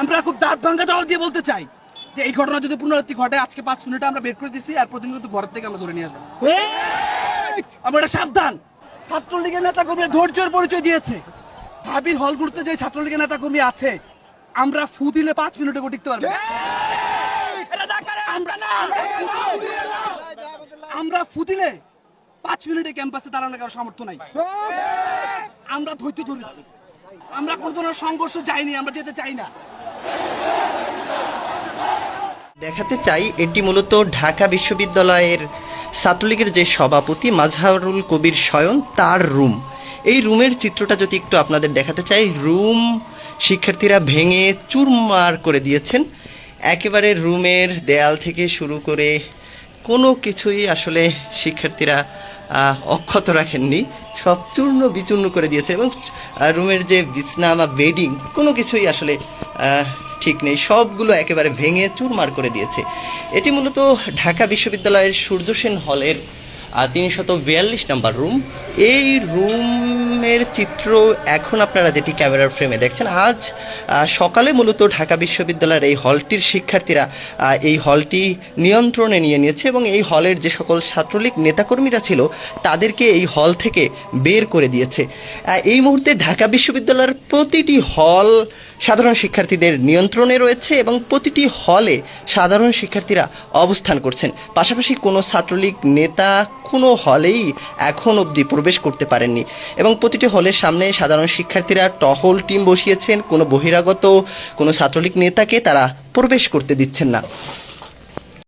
আমরা খুব দাঁত ভাঙ্গা জবাব দিয়ে বলতে চাই যে এই ঘটনা যদি পুনরাবৃত্তি ঘটে, আজকে পাঁচ মিনিটে আমরা বের করে দিচ্ছি আর প্রতিনিয়ত ঘরের থেকে আমরা ধরে নিয়ে আসব। আমরা এটা সাবধান। ছাত্রলীগের নেতা কর্মী ধৈর্যের পরিচয় দিয়েছে। ভাবির হলগুলোতে যে ছাত্রলীগের নেতা কর্মী আছে, আমরা ফু দিলে পাঁচ মিনিটে টিকতে পারব। আমরা ফু দিলে পাঁচ মিনিটে ক্যাম্পাসে দাঁড়ানো কারও সামর্থ্য নাই। আমরা ধৈর্য ধরেছি। আমরা কোনো ধরনের সংঘর্ষ যাইনি, আমরা যেতে চাই না। দেখাতে চাই এটি মূলত ঢাকা বিশ্ববিদ্যালয়ের ছাত্রলীগের যে সভাপতি মাজহারুল কবির শয়ন তার রুম। এই রুমের চিত্রটা যদি একটু আপনাদের দেখাতে চাই, রুম শিক্ষার্থীরা ভেঙে চুরমার করে দিয়েছেন। একেবারে রুমের দেয়াল থেকে শুরু করে কোনো কিছুই আসলে শিক্ষার্থীরা অক্ষত রাখেননি। সব চূর্ণ বিচূর্ণ করে দিয়েছে এবং রুমের যে বিছনা বা বেডিং, কোনো কিছুই আসলে ঠিক নেই। সবগুলো একেবারে ভেঙে চুরমার করে দিয়েছে। এটি মূলত ঢাকা বিশ্ববিদ্যালয়ের সূর্যসেন হলের তিনশত বিয়াল্লিশ নাম্বার রুম। এই রুমের চিত্র এখন আপনারা যেটি ক্যামেরার ফ্রেমে দেখছেন, আজ সকালে মূলত ঢাকা বিশ্ববিদ্যালয়ের এই হলটির শিক্ষার্থীরা এই হলটি নিয়ন্ত্রণে নিয়ে নিয়েছে এবং এই হলের যে সকল ছাত্রলীগ নেতাকর্মীরা ছিল, তাদেরকে এই হল থেকে বের করে দিয়েছে। এই মুহূর্তে ঢাকা বিশ্ববিদ্যালয়ের প্রতিটি হল সাধারণ শিক্ষার্থীদের নিয়ন্ত্রণে রয়েছে এবং প্রতিটি হলে সাধারণ শিক্ষার্থীরা অবস্থান করছেন। পাশাপাশি কোনো ছাত্রলীগ নেতা কোনো হলেই এখন অবধি প্রবেশ করতে পারেননি। এবং প্রতিটি হলের সামনে সাধারণ শিক্ষার্থীরা টহল টিম বসিয়েছেন। কোনো বহিরাগত, কোনো ছাত্রলীগ নেতাকে তারা প্রবেশ করতে দিচ্ছেন না।